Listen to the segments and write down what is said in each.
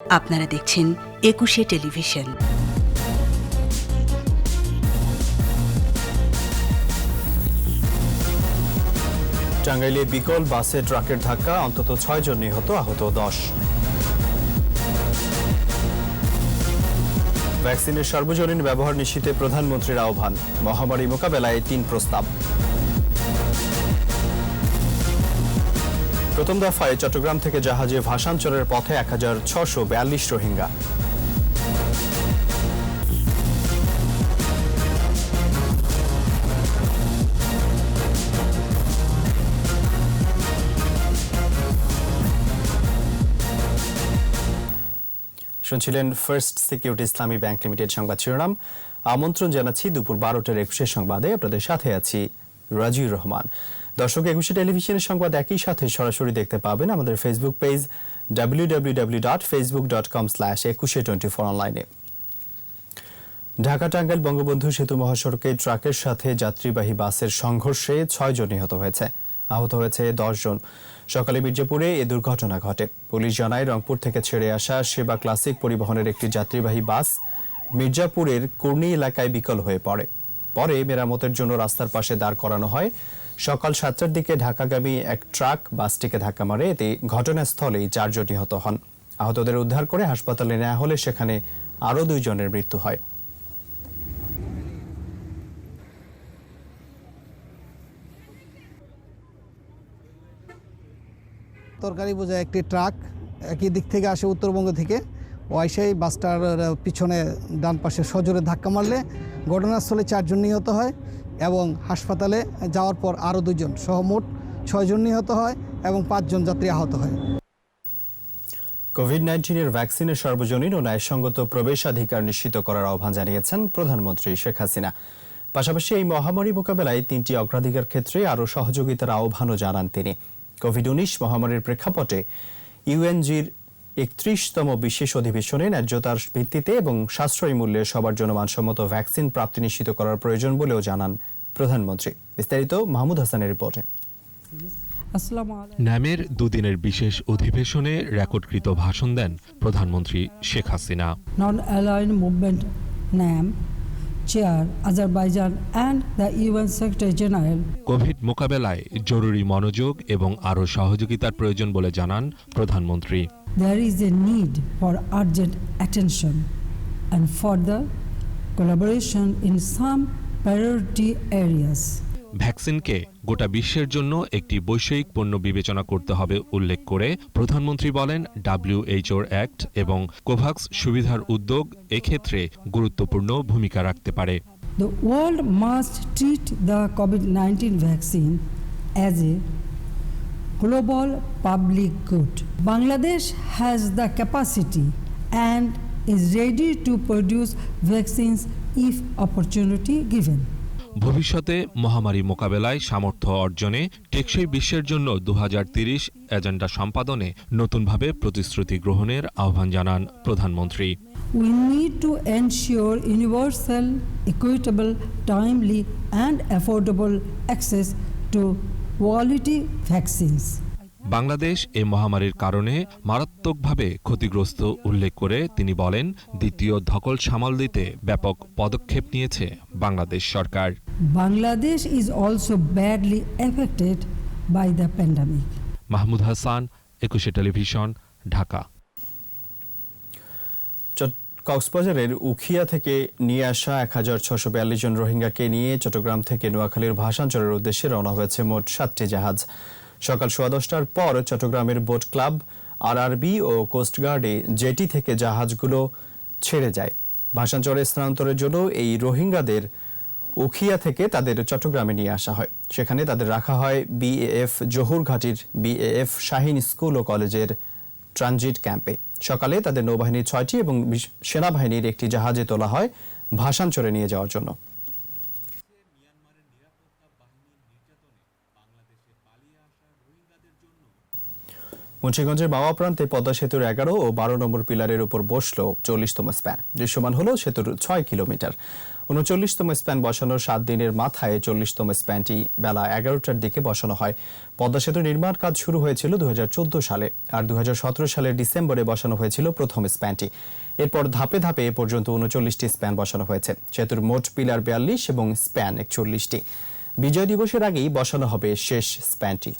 আপনারা দেখছেন একুশে টেলিভিশন। টাঙ্গাইলে বিকল বাসে ট্রাকের ধাক্কা, অন্তত ছয় জন নিহত, আহত দশ। ভ্যাকসিনের সর্বজনীন ব্যবহার নিশ্চিতে প্রধানমন্ত্রীর আহ্বান। মহামারী মোকাবেলায় তিন প্রস্তাব। প্রথম দফায় চট্টগ্রাম থেকে জাহাজে ভাষাঞ্চলের পথে এক হাজার ছশো বিয়াল্লিশ রোহিঙ্গা। শুনছিলেন first security Islami bank limited সংবাদ শিরোনাম। আমন্ত্রণ জানাচ্ছি দুপুর বারোটার একুশের সংবাদে। আপনাদের সাথে আছি রাজিউর রহমান। দর্শক, একুশে টেলিভিশনের সংবাদ একই সাথে সরাসরি দেখতে পাবেন আমাদের ফেসবুক পেজ ডাব্লিউ অনলাইনে ঢাকা টাঙ্গাইল বঙ্গবন্ধু সেতু মহাসড়কে ট্রাকের সাথে যাত্রীবাহী বাসের সংঘর্ষে ছয় জন নিহত হয়েছে। আহত হয়েছে দশ জন। সকালে মির্জাপুরে এ দুর্ঘটনা ঘটে। পুলিশ জানায়, রংপুর থেকে ছেড়ে আসা সেবা ক্লাসিক পরিবহনের একটি যাত্রীবাহী বাস মির্জাপুরের কুর্নি এলাকায় বিকল হয়ে পড়ে। পরে মেরামতের জন্য রাস্তার পাশে দাঁড় করানো হয়। সকাল সাতটার দিকে ঢাকাগামী এক ট্রাক বাসটিকে ধাক্কা মারে। এতে ঘটনাস্থলেই চারজন নিহত হন। আহতদের উদ্ধার করে হাসপাতালে নেওয়া হলে সেখানে আরও দুইজনের মৃত্যু হয়। তরকারি বোঝায় একটি ট্রাক একই দিক থেকে আসে উত্তরবঙ্গ থেকে। ও এসেই বাসটার পিছনে ডান পাশে সজোরে ধাক্কা মারলে ঘটনাস্থলে চারজন নিহত হয় এবং হাসপাতালে যাওয়ার পর আরও দুজন সহ মোট ছয়জন নিহত হয় এবং পাঁচজন যাত্রী আহত হয়। কোভিড নাইন্টিনের ভ্যাকসিনের সর্বজনীন ও ন্যায়সঙ্গত প্রবেশাধিকার নিশ্চিত করার আহ্বান জানিয়েছেন প্রধানমন্ত্রী শেখ হাসিনা। পাশাপাশি এই মহামারী মোকাবেলায় তিনটি অগ্রাধিকার ক্ষেত্রে আরও সহযোগিতার আহ্বানও জানান তিনি। কোভিড উনিশ মহামারীর প্রেক্ষাপটে ইউএনজির একত্রিশতম বিশেষ অধিবেশনে ন্যায্যতার ভিত্তিতে এবং সাশ্রয়ী মূল্যে সবার জন্য মানসম্মত ভ্যাকসিন প্রাপ্তি নিশ্চিত করার প্রয়োজন বলেও জানান প্রধানমন্ত্রী। বিস্তারিত মাহমুদ হাসানের রিপোর্টে। আসসালামু আলাইকুম। ন্যামের দুদিনের বিশেষ অধিবেশনে রেকর্ডকৃত ভাষণ দেন প্রধানমন্ত্রী Sheikh Hasina. Non aligned movement NAM chair Azerbaijan and the UN secretary general COVID মোকাবেলায় জরুরি মনোযোগ এবং আরও সহযোগিতার প্রয়োজন বলে জানান প্রধানমন্ত্রী। there is a need for urgent attention and further collaboration in some priority areas. ভ্যাকসিনকে গোটা বিশ্বের জন্য একটি বৈষয়িক পণ্য বিবেচনা করতে হবে উল্লেখ করে প্রধানমন্ত্রী বলেন ডাব্লিউএইচওর অ্যাক্ট এবং কোভাক্স সুবিধার উদ্যোগ এক্ষেত্রে গুরুত্বপূর্ণ ভূমিকা রাখতে পারে the world must treat the COVID nineteen vaccine as a global public good Bangladesh has the capacity and is ready to produce vaccines if opportunity given ভবিষ্যতে মহামারী মোকাবেলায় সামর্থ্য অর্জনে টেকসই বিশ্বের জন্য দু এজেন্ডা সম্পাদনে নতুনভাবে প্রতিশ্রুতি গ্রহণের আহ্বান জানান প্রধানমন্ত্রী। We need to ensure universal equitable timely and affordable access to quality vaccines Bangladesh এ মহামারীর কারণে মারাত্মকভাবে ক্ষতিগ্রস্ত উল্লেখ করে তিনি বলেন দ্বিতীয় ধকল সামাল দিতে ব্যাপক পদক্ষেপ নিয়েছে বাংলাদেশ সরকার। Bangladesh is also badly affected by the pandemic Mahmud Hasan Ekushey television Dhaka. কক্সবাজারের উখিয়া থেকে নিয়ে আসা এক হাজার ছশো বিয়াল্লিশ জন রোহিঙ্গাকে নিয়ে চট্টগ্রাম থেকে নোয়াখালীর ভাষাঞ্চলের উদ্দেশ্যে রওনা হয়েছে মোট সাতটি জাহাজ। সকাল সোয়া দশটার পর চট্টগ্রামের বোট ক্লাব, আরআরবি ও কোস্টগার্ডে জেটি থেকে জাহাজগুলো ছেড়ে যায়। ভাষাঞ্চলে স্থানান্তরের জন্য এই রোহিঙ্গাদের উখিয়া থেকে তাদের চট্টগ্রামে নিয়ে আসা হয়। সেখানে তাদের রাখা হয় বিএএফ জহুরঘাটির বিএএফ শাহিন স্কুল ও কলেজের ট্রানজিট ক্যাম্পে। সকালে তাদের নৌবাহিনীর ছয়টি এবং সেনাবাহিনীর একটি জাহাজে তোলা হয় ভাষাঞ্চরে নিয়ে যাওয়ার জন্য। মুন্সিগঞ্জের বাবা প্রান্তে পদ্মা সেতুর এগারো ও বারো নম্বর পিলারের উপর বসল চল্লিশতম স্প্যান। দৃশ্যমান হল সেতুর ছয় কিলোমিটার। উনচল্লিশতম স্প্যান বসানোর সাত দিনের মাথায় চল্লিশতম স্প্যানটি বেলা এগারোটার দিকে বসানো হয়। পদ্মা সেতু নির্মাণ কাজ শুরু হয়েছিল দুহাজার চোদ্দ সালে আর দুহাজার সতেরো সালের ডিসেম্বরে বসানো হয়েছিল প্রথম স্প্যানটি। এরপর ধাপে ধাপে এ পর্যন্ত উনচল্লিশটি স্প্যান বসানো হয়েছে। সেতুর মোট পিলার বিয়াল্লিশ এবং স্প্যান একচল্লিশটি। বিজয় দিবসের আগেই বসানো হবে শেষ স্প্যানটি।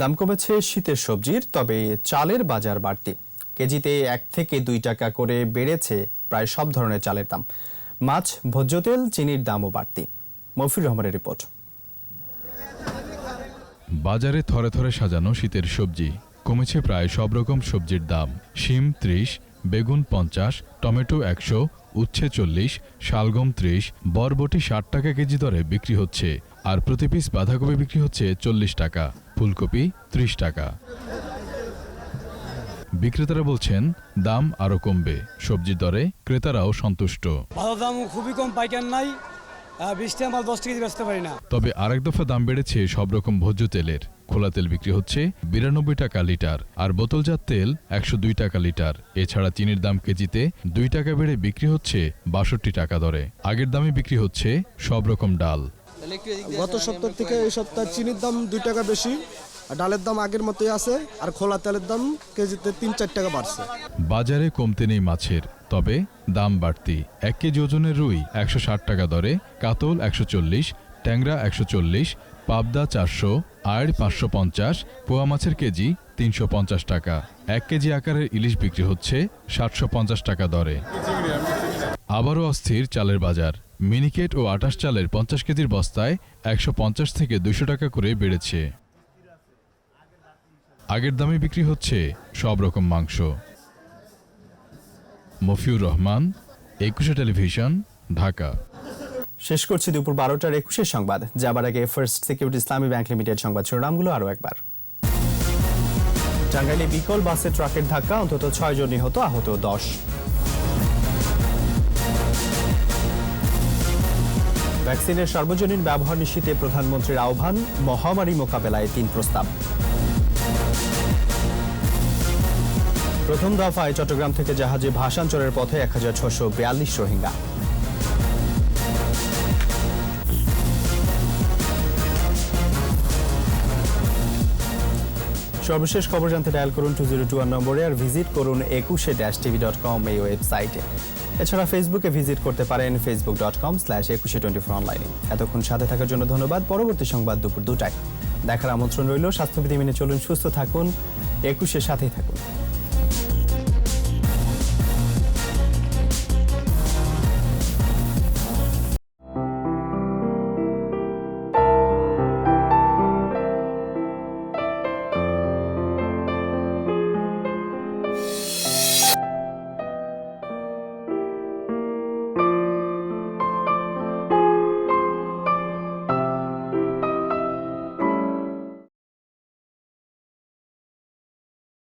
দাম কমেছে শীতের সবজির, তবে চালের বাজার বাড়তি। কেজিতে এক থেকে দুই টাকা করে বেড়েছে প্রায় সব ধরনের চালের দাম। মাছ, ভোজ্য তেল, চিনির দামও বাড়তি। মফির রহমানের রিপোর্ট। বাজারে থরে থরে সাজানো শীতের সবজি। কমেছে প্রায় সব রকম সবজির দাম। শিম ত্রিশ, বেগুন পঞ্চাশ, টমেটো একশো, উচ্ছে চল্লিশ, শালগম ত্রিশ, বরবটি ষাট টাকা কেজি দরে বিক্রি হচ্ছে। আর প্রতি পিস বাঁধাকপি বিক্রি হচ্ছে চল্লিশ টাকা, ফুলকপি ত্রিশ টাকা। বিক্রেতারা বলছেন দাম আরও কমবে। সবজির দরে ক্রেতারাও সন্তুষ্ট। ভালো দাম খুবই কম পাইকার নাই। টাকা মাল দশ কেজি বেচতে পারি না। তবে আরেক দফা দাম বেড়েছে সব রকম ভোজ্য তেলের। খোলা তেল বিক্রি হচ্ছে বিরানব্বই টাকা লিটার আর বোতলজাত তেল একশো দুই টাকা লিটার। এছাড়া চিনির দাম কেজিতে দুই টাকা বেড়ে বিক্রি হচ্ছে বাষট্টি টাকা দরে। আগের দামে বিক্রি হচ্ছে সব রকম ডাল। গত সপ্তাহ থেকে এই সপ্তাহে চিনির দাম দুই টাকা বেশি। ডালের দাম আগের মতোই আছে, আর খোলা তেলের দাম কেজিতে তিন, চার টাকা বাড়ছে। বাজারে কমতে নেই মাছের, তবে দাম বাড়তি। এক কেজি ওজনের রুই একশো ষাট টাকা দরে, কাতল একশো চল্লিশ, ট্যাংরা একশো চল্লিশ, পাবদা চারশো, আড় পাঁচশো পঞ্চাশ, পোয়া মাছের কেজি তিনশো পঞ্চাশ টাকা। এক কেজি আকারের ইলিশ বিক্রি হচ্ছে সাতশো পঞ্চাশ টাকা দরে। আবারও অস্থির চালের বাজার। মিনিকেট ও আটাশ চালের পঞ্চাশ কেজির বস্তায় একশো পঞ্চাশ থেকে দুশো টাকা করে বেড়েছে। আগের দামে বিক্রি হচ্ছে সব রকম মাংস। মফিউর রহমান, একুশে টেলিভিশন, ঢাকা। শেষ করছি দুপুর বারোটার একুশের সংবাদ। যাবার আগে first security Islami bank limited সংবাদ শিরোনামগুলো আরও একবার। টাঙ্গাইলে বিকল বাসে ট্রাকের ধাক্কা, অন্তত ছয় জন নিহত, আহত দশ। ভ্যাকসিনের সর্বজনীন ব্যবহার নিশ্চিতে প্রধানমন্ত্রীর আহ্বান, মহামারী মোকাবেলায় তিন প্রস্তাব। প্রথম দফায় চট্টগ্রাম থেকে জাহাজে ভাষান্তরের পথে এক হাজার ছশো বিয়াল্লিশ রোহিঙ্গা। সর্বশেষ খবর জানতে ডায়াল করুন টু জিরো টু ওয়ান নম্বরে আর ভিজিট করুন একুশে ড্যাশ টিভি ডট কম এই ওয়েবসাইটে। এছাড়া ফেসবুকে ভিজিট করতে পারেন Facebook dot com slash Ekushey twenty four অনলাইনে। এতক্ষণ সাথে থাকার জন্য ধন্যবাদ। পরবর্তী সংবাদ দুপুর দুটায়। দেখার আমন্ত্রণ রইল। স্বাস্থ্যবিধি মেনে চলুন, সুস্থ থাকুন, একুশের সাথেই থাকুন।